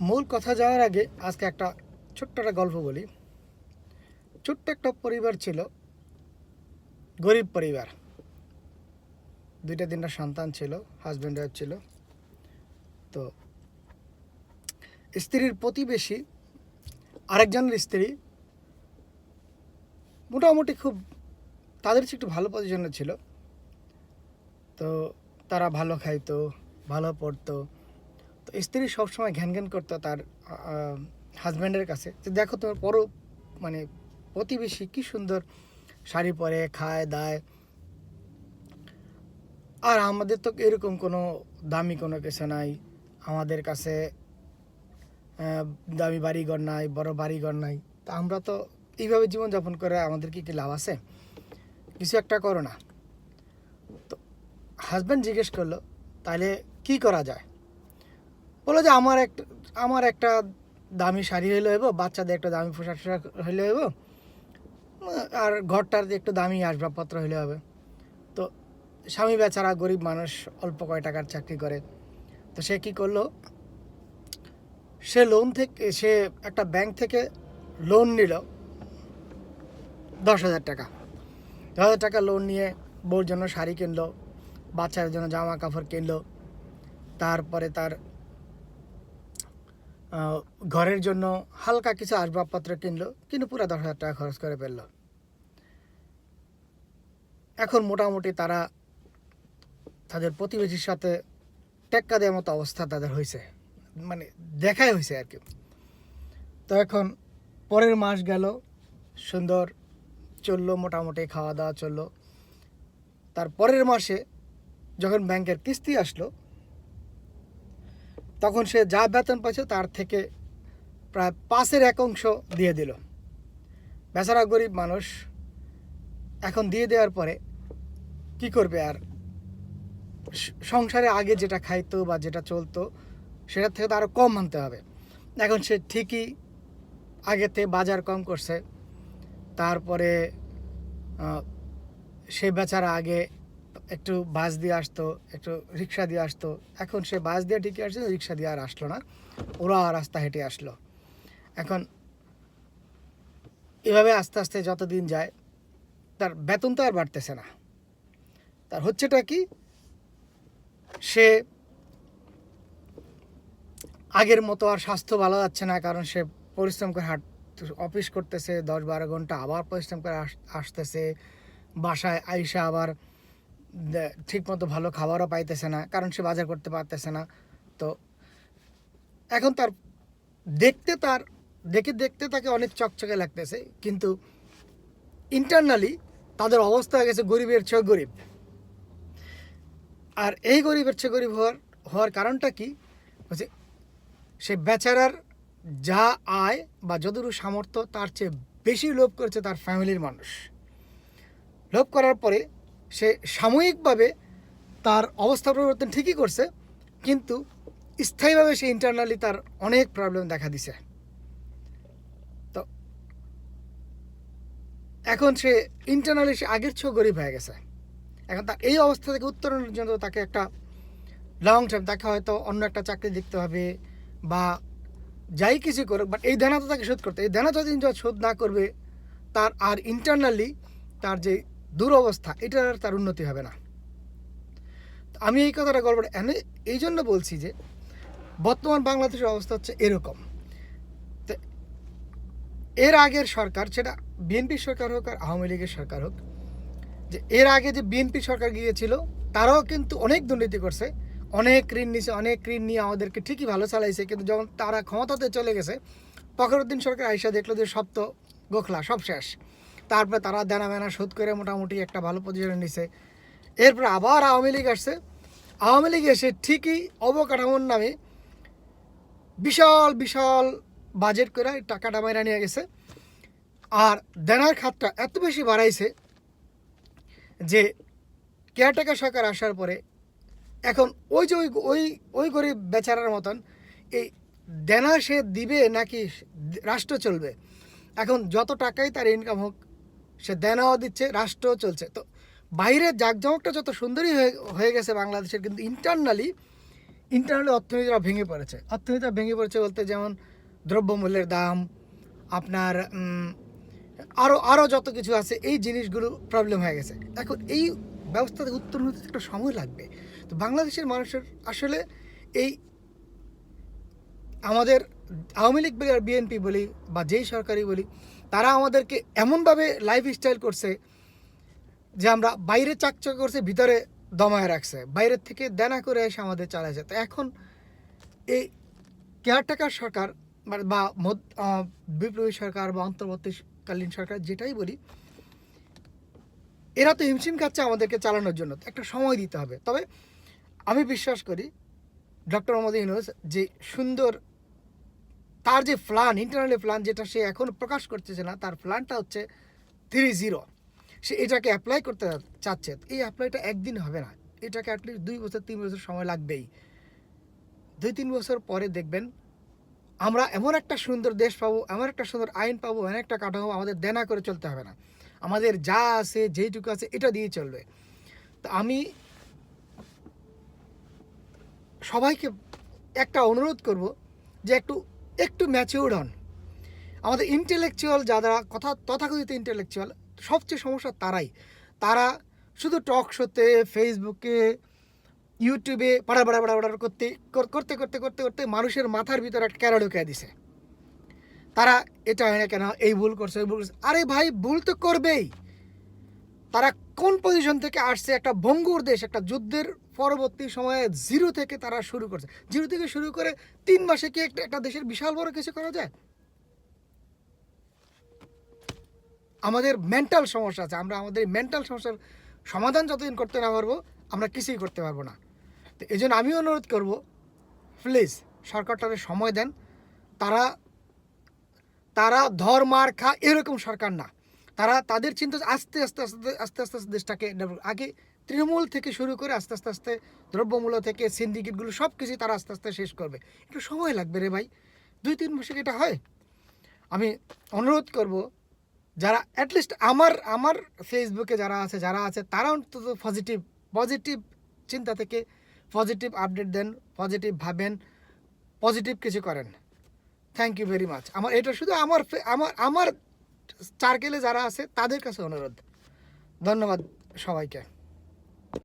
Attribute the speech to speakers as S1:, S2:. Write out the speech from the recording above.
S1: মূল কথা যাওয়ার আগে আজকে একটা ছোট্ট একটা গল্প বলি। ছোট্ট একটা পরিবার ছিল, গরিব পরিবার। দুইটা তিনটা সন্তান ছিল হাজব্যান্ড ওয়াইফ ছিল। তো স্ত্রীর প্রতিবেশী, আরেকজনের স্ত্রী মোটামুটি খুব তাদের একটু ভালো পজিশনে ছিল। তো তারা ভালো খাইতো, ভালো পড়তো। তো স্ত্রী সবসময় ঘ্যান ঘ্যান করতো তার হাজব্যান্ডের কাছে। যে দেখো তোমার পরও মানে প্রতিবেশী কি সুন্দর শাড়ি পরে, খায়, দায়। আর আমাদের তো এরকম কোনো দামি কোনো কিছু নাই। আমাদের কাছে দামি বাড়িঘর নাই, বড় বাড়িঘর নাই। তা আমরা তো এইভাবে জীবনযাপন করে আমাদের কি কি লাভ আছে? কিছু একটা করো না। তো হাজব্যান্ড জিজ্ঞেস করল তাহলে কি করা যায়? বলল যে আমার একটা আমার একটা দামি শাড়ি হইলে হইব, বাচ্চাদের একটা দামি পোশাক টোশাক হইলে হইব, আর ঘরটার একটু দামি আসবাবপত্র হইলে হবে। তো স্বামী বেচারা গরিব মানুষ, অল্প কয় টাকার চাকরি করে। তো সে কি করল? সে লোন থেকে, সে একটা ব্যাংক থেকে লোন নিল, দশ হাজার টাকা। দশ হাজার টাকা লোন নিয়ে বউর জন্য শাড়ি কিনলো, বাচ্চার জন্য জামা কাপড় কিনলো, তারপরে তার ঘরের জন্য হালকা কিছু আসবাবপত্র কিনলো, কিন্তু পুরো দশ হাজার টাকা খরচ করে ফেলল। এখন মোটামুটি তারা তাদের প্রতিবেশীর সাথে টেক্কা দেওয়ার মতো অবস্থা তাদের হয়েছে। মানে দেখাই হয়েছে আর কি। তো এখন পরের মাস গেল, সুন্দর চলল, মোটামুটি খাওয়া দাওয়া চলল। তার পরের মাসে যখন ব্যাংকের কিস্তি আসলো তখন সে যা বেতন পাচ্ছে তার থেকে প্রায় পাঁচের এক অংশ দিয়ে দিল। বেচারা গরিব মানুষ এখন দিয়ে দেওয়ার পরে কি করবে আর? সংসারে আগে যেটা খাইতো বা যেটা চলতো সেটার থেকে তো আরও কম আনতে হবে। এখন সে ঠিকই আগেতে বাজার কম করছে। তারপরে সে বেচারা আগে একটু বাস দিয়ে আসতো, একটু রিক্সা দিয়ে আসতো। এখন সে বাস দিয়ে ঠিকই আসছে, রিক্সা দিয়ে আর আসলো না। ওরা রাস্তা হেঁটে আসলো। এখন এভাবে আস্তে আস্তে যতদিন যায়, তার বেতন তো আর বাড়তেছে না। তার হচ্ছেটা কি? সে আগের মতো আর স্বাস্থ্য ভালো যাচ্ছে না, কারণ সে পরিশ্রম করে হাট, অফিস করতেছে, দশ বারো ঘণ্টা আবার পরিশ্রম করে আস- আসতেছে। বাসায় আইসা আবার ঠিক মতো ভালো খাবারও পাইতেছে না, কারণ সে বাজার করতে পারতেছে না। তো এখন তার দেখতে তার, দেখে দেখতে তাকে অনেক চকচকে লাগতেছে, কিন্তু ইন্টারনালি তাদের অবস্থা হয়ে গেছে গরিবের চেয়ে গরিব। আর এই গরিবের চেয়ে গরিব হওয়ার হওয়ার কারণটা কি? হচ্ছে সে বেচারার যা আয় বা যতটুকু সামর্থ্য তার চেয়ে বেশি লোভ করেছে তার ফ্যামিলির মানুষ। লোভ করার পরে সে সাময়িকভাবে তার অবস্থা পরিবর্তন ঠিকই করছে, কিন্তু স্থায়ীভাবে সে ইন্টারনালি তার অনেক প্রবলেম দেখা দিছে। তো এখন সে ইন্টারনালি সে আগের চেয়েও গরিব হয়ে গেছে। এখন তার এই অবস্থা থেকে উত্তরণের জন্য তাকে একটা লং টাইম তাকে হয়তো অন্য একটা চাকরি দেখতে হবে বা যাই কিছু করুক বাট এই দেনা তো তাকে শোধ করতে এই দেনা যতদিন যত শোধ না করবে, তার আর ইন্টারনালি তার যে দুরবস্থা, এটার আর তার উন্নতি হবে না। আমি এই কথাটা গল্পটা এনে এই জন্য বলছি যে, বর্তমান বাংলাদেশের অবস্থা হচ্ছে এরকম। এর আগের সরকার, সেটা বিএনপি সরকার হোক আর আওয়ামী লীগের সরকার হোক, যে এর আগে যে বিএনপি সরকার গিয়েছিল, তারাও কিন্তু অনেক দুর্নীতি করছে। অনেক ঋণ নিছে, অনেক ঋণ নিয়ে আমাদেরকে ঠিকই ভালো চালাইছে, কিন্তু যখন তারা ক্ষমতাতে চলে গেছে, ফখরুদ্দিন সরকার আইসা দেখল যে সব তো গোখলা, সব শেষ। তারপরে তারা দেনা মেনা শোধ করে মোটামুটি একটা ভালো পজিশনে নিছে। এরপর আবার আওয়ামী লীগ আসছে। আওয়ামী লীগ এসে ঠিকই অবকাঠামোর নামে বিশাল বিশাল বাজেট করে টাকাটা মাইরা নিয়ে গেছে। আর দেনার খাতটা এত বেশি বাড়াইছে যে কেয়ারটেকার সরকার আসার পরে এখন ওই যে ওই ওই ওই গরিব বেচারার মতন এই দেনা সে দিবে নাকি রাষ্ট্র চলবে? এখন যত টাকাই তার ইনকাম হোক সে দেনাও দিচ্ছে, রাষ্ট্রও চলছে। তো বাইরের জাঁকজমকটা যত সুন্দরই হয়ে গেছে বাংলাদেশের, কিন্তু ইন্টারনালি ইন্টারনালি অর্থনীতিটা ভেঙে পড়েছে। অর্থনীতিটা ভেঙে পড়েছে বলতে যেমন দ্রব্যমূল্যের দাম, আপনার আরও আরও যত কিছু আছে, এই জিনিসগুলো প্রবলেম হয়ে গেছে। এখন এই ব্যবস্থা থেকে উত্তরণ হতে একটা সময় লাগবে। তো বাংলাদেশের মানুষের আসলে এই আমাদের আওয়ামী লীগ বলি আর বিএনপি বলি বা যেই সরকারি বলি তারা আমাদেরকে এমনভাবে লাইফ স্টাইল করছে যে আমরা বাইরে চাকচক করছে, ভিতরে দমায় রাখছে। বাইরের থেকে দেনা করে এসে আমাদের চালাইছে তো এখন এই কেয়ারটেকার সরকার মানে বা মধ্য- বিপ্লবী সরকার বা অন্তর্বর্তীকালীন সরকার যেটাই বলি, এরা তো হিমশিম খাচ্ছে আমাদেরকে চালানোর জন্য। একটা সময় দিতে হবে। তবে আমি বিশ্বাস করি ডক্টর মোহাম্মদ ইউনুস যে সুন্দর তার যে প্ল্যান ইন্টারনালি প্ল্যান যেটা সে এখন প্রকাশ করতেছে না, তার প্ল্যানটা হচ্ছে থ্রি জিরো সে এটাকে অ্যাপ্লাই করতে চাচ্ছে। এই অ্যাপ্লাইটা একদিন হবে না। এটাকে অ্যাটলিস্ট দুই বছর, তিন বছর সময় লাগবেই। দুই, তিন বছর পরে দেখবেন, আমরা এমন একটা সুন্দর দেশ পাবো, এমন একটা সুন্দর আইন পাবো, এমন একটা কাঠামো আমাদের দেনা করে চলতে হবে না। আমাদের যা আছে, যেইটুকু আছে, এটা দিয়ে চলবে। তো আমি সবাইকে একটা অনুরোধ করব যে একটু একটু ম্যাচিউর্ড হন। আমাদের ইন্টেলেকচুয়াল যারা কথা, তথাকথিত ইন্টেলেকচুয়াল সবচেয়ে সমস্যা তারাই। তারা শুধু টক শোতে ফেসবুকে ইউটিউবে পাড়া বাড়া পাড়া পাড়া করতে করতে করতে করতে করতে মানুষের মাথার ভিতরে একটা ক্যারা ঢুকিয়ে দিছে। তারা, এটা হয় না কেন? এই ভুল করছে, ওই ভুল করছে। আরে ভাই, ভুল তো করবেই। তারা কোন পজিশন থেকে আসছে? একটা ভঙ্গুর দেশ, একটা যুদ্ধের পরবর্তী সময়ে জিরো থেকে তারা শুরু করছে। জিরো থেকে শুরু করে তিন মাসে কি একটা একটা দেশের বিশাল বড় কিছু করা যায়? আমাদের মেন্টাল সমস্যা আছে। আমরা আমাদের মেন্টাল সমস্যার সমাধান যতদিন করতে না পারব, আমরা কিছুই করতে পারব না। তো এই জন্য আমি অনুরোধ করব প্লিজ সরকারটাকে সময় দেন। তারা তারা ধর, মার, খা এরকম সরকার না। তারা তাদের চিন্তা আস্তে আস্তে আস্তে আস্তে আস্তে আস্তে দেশটাকে আগে তৃণমূল থেকে শুরু করে আস্তে আস্তে আস্তে দ্রব্যমূল্য থেকে, সিন্ডিকেটগুলো সব কিছুই তারা আস্তে আস্তে শেষ করবে। একটু সময় লাগবে রে ভাই। দুই তিন মাসে এটা হয়? আমি অনুরোধ করব, যারা অ্যাটলিস্ট আমার আমার ফেসবুকে যারা আছে যারা আছে তারা অন্তত পজিটিভ পজিটিভ চিন্তা থেকে পজিটিভ আপডেট দেন পজিটিভ ভাবেন পজিটিভ কিছু করেন। থ্যাংক ইউ ভেরি মাচ আমার, এটা শুধু আমার আমার আমার সার্কেলে যারা আছে, তাদের কাছে অনুরোধ। ধন্যবাদ সবাইকে।